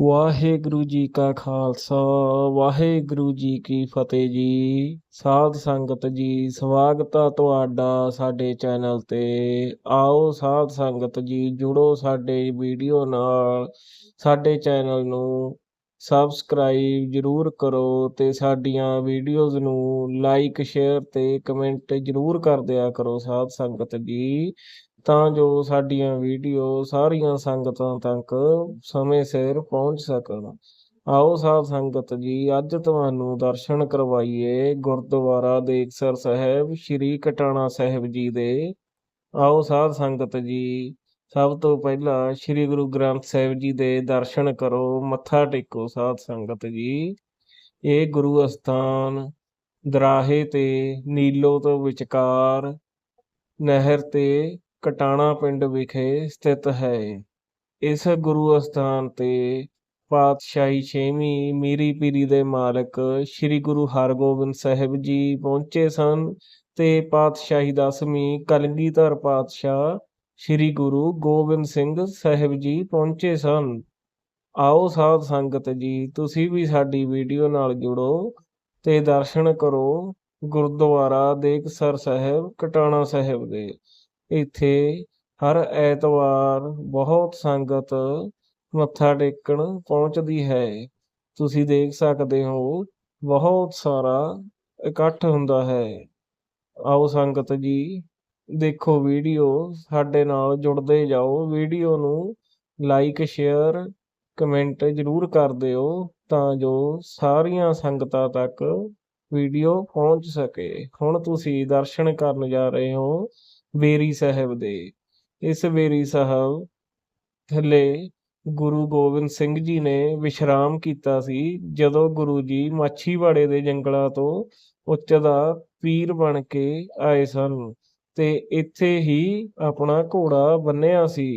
ਵਾਹਿਗੁਰੂ ਜੀ ਕਾ ਖਾਲਸਾ, ਵਾਹਿਗੁਰੂ ਜੀ ਕੀ ਫਤਿਹ ਜੀ। ਸਾਧ ਸੰਗਤ ਜੀ, ਸਵਾਗਤ ਆ ਤੁਹਾਡਾ ਸਾਡੇ ਚੈਨਲ ਤੇ। ਆਓ ਸਾਧ ਸੰਗਤ ਜੀ, ਜੁੜੋ ਸਾਡੇ ਵੀਡੀਓ ਨਾਲ। ਸਾਡੇ ਚੈਨਲ ਨੂੰ ਸਬਸਕ੍ਰਾਈਬ ਜਰੂਰ ਕਰੋ ਤੇ ਸਾਡੀਆਂ ਵੀਡੀਓਜ਼ ਨੂੰ ਲਾਈਕ ਸ਼ੇਅਰ ਤੇ ਕਮੈਂਟ ਜਰੂਰ ਕਰ ਦਿਆ ਕਰੋ ਸਾਧ ਸੰਗਤ ਜੀ। ਤਾਂ ਜੋ ਸਾਡੀਆਂ ਵੀਡੀਓ ਸਾਰੀਆਂ ਸੰਗਤਾਂ ਤੱਕ ਸਮੇਂ ਸਿਰ ਪਹੁੰਚ ਸਕਣ। ਆਓ ਸਾਧ ਸੰਗਤ ਜੀ, ਅੱਜ ਤੁਹਾਨੂੰ ਦਰਸ਼ਨ ਕਰਵਾਈਏ ਗੁਰਦੁਆਰਾ ਦੇਖਸਰ ਸਾਹਿਬ, ਸ੍ਰੀ ਕਟਾਣਾ ਸਾਹਿਬ ਜੀ ਦੇ। ਆਓ ਸਾਧ ਸੰਗਤ ਜੀ। ਸਭ ਤੋਂ ਪਹਿਲਾਂ ਸ੍ਰੀ ਗੁਰੂ ਗ੍ਰੰਥ ਸਾਹਿਬ ਜੀ ਦੇ ਦਰਸ਼ਨ ਕਰੋ, ਮੱਥਾ ਟੇਕੋ ਸਾਧ ਸੰਗਤ ਜੀ। ਇਹ ਗੁਰੂ ਅਸਥਾਨ ਦਰਾਹੇ ਤੇ ਨੀਲੋ ਤੋਂ ਵਿਚਕਾਰ ਨਹਿਰ ਤੇ ਕਟਾਣਾ ਪਿੰਡ ਵਿਖੇ ਸਥਿਤ ਹੈ। ਇਸ ਗੁਰੂ ਅਸਥਾਨ ਤੇ ਪਾਤਸ਼ਾਹੀ ਛੇਵੀਂ ਮੀਰੀ ਪੀਰੀ ਦੇ ਮਾਲਕ ਸ੍ਰੀ ਗੁਰੂ ਹਰਗੋਬਿੰਦ ਸਾਹਿਬ ਜੀ ਪਹੁੰਚੇ ਸਨ ਤੇ ਪਾਤਸ਼ਾਹੀ ਦਸਵੀਂ ਕਲਗੀਧਰ ਪਾਤਸ਼ਾਹ ਸ੍ਰੀ ਗੁਰੂ ਗੋਬਿੰਦ ਸਿੰਘ ਸਾਹਿਬ ਜੀ ਪਹੁੰਚੇ ਸਨ। ਆਓ ਸਾਧ ਸੰਗਤ ਜੀ, ਤੁਸੀਂ ਵੀ ਸਾਡੀ ਵੀਡੀਓ ਨਾਲ ਜੁੜੋ ਤੇ ਦਰਸ਼ਨ ਕਰੋ ਗੁਰਦੁਆਰਾ ਦੇਖਸਰ ਸਾਹਿਬ, ਕਟਾਣਾ ਸਾਹਿਬ ਦੇ। ਇੱਥੇ ਹਰ ਐਤਵਾਰ ਬਹੁਤ ਸੰਗਤ ਮੱਥਾ ਟੇਕਣ ਪਹੁੰਚਦੀ ਹੈ। ਤੁਸੀਂ ਦੇਖ ਸਕਦੇ ਹੋ, ਬਹੁਤ ਸਾਰਾ ਇਕੱਠ ਹੁੰਦਾ ਹੈ। ਆਓ ਸੰਗਤ ਜੀ ਦੇਖੋ ਵੀਡੀਓ, ਸਾਡੇ ਨਾਲ ਜੁੜਦੇ ਜਾਓ, ਵੀਡੀਓ ਨੂੰ ਲਾਈਕ ਸ਼ੇਅਰ ਕਮੈਂਟ ਜਰੂਰ ਕਰ ਦਿਓ ਤਾਂ ਜੋ ਸਾਰੀਆਂ ਸੰਗਤਾਂ ਤੱਕ ਵੀਡੀਓ ਪਹੁੰਚ ਸਕੇ। ਹੁਣ ਤੁਸੀਂ ਦਰਸ਼ਨ ਕਰਨ ਜਾ ਰਹੇ ਹੋ ਬੇਰੀ ਸਾਹਿਬ ਦੇ। ਇਸ ਬੇਰੀ ਸਾਹਿਬ ਥੱਲੇ ਗੁਰੂ ਗੋਬਿੰਦ ਸਿੰਘ ਜੀ ਨੇ ਵਿਸ਼ਰਾਮ ਕੀਤਾ ਸੀ ਜਦੋਂ ਗੁਰੂ ਜੀ ਮਾਛੀਵਾੜੇ ਦੇ ਜੰਗਲਾਂ ਤੋਂ ਉੱਚ ਦਾ ਪੀਰ ਬਣ ਕੇ ਆਏ ਸਨ। ਤੇ ਇੱਥੇ ਹੀ ਆਪਣਾ ਘੋੜਾ ਬੰਨਿਆ ਸੀ।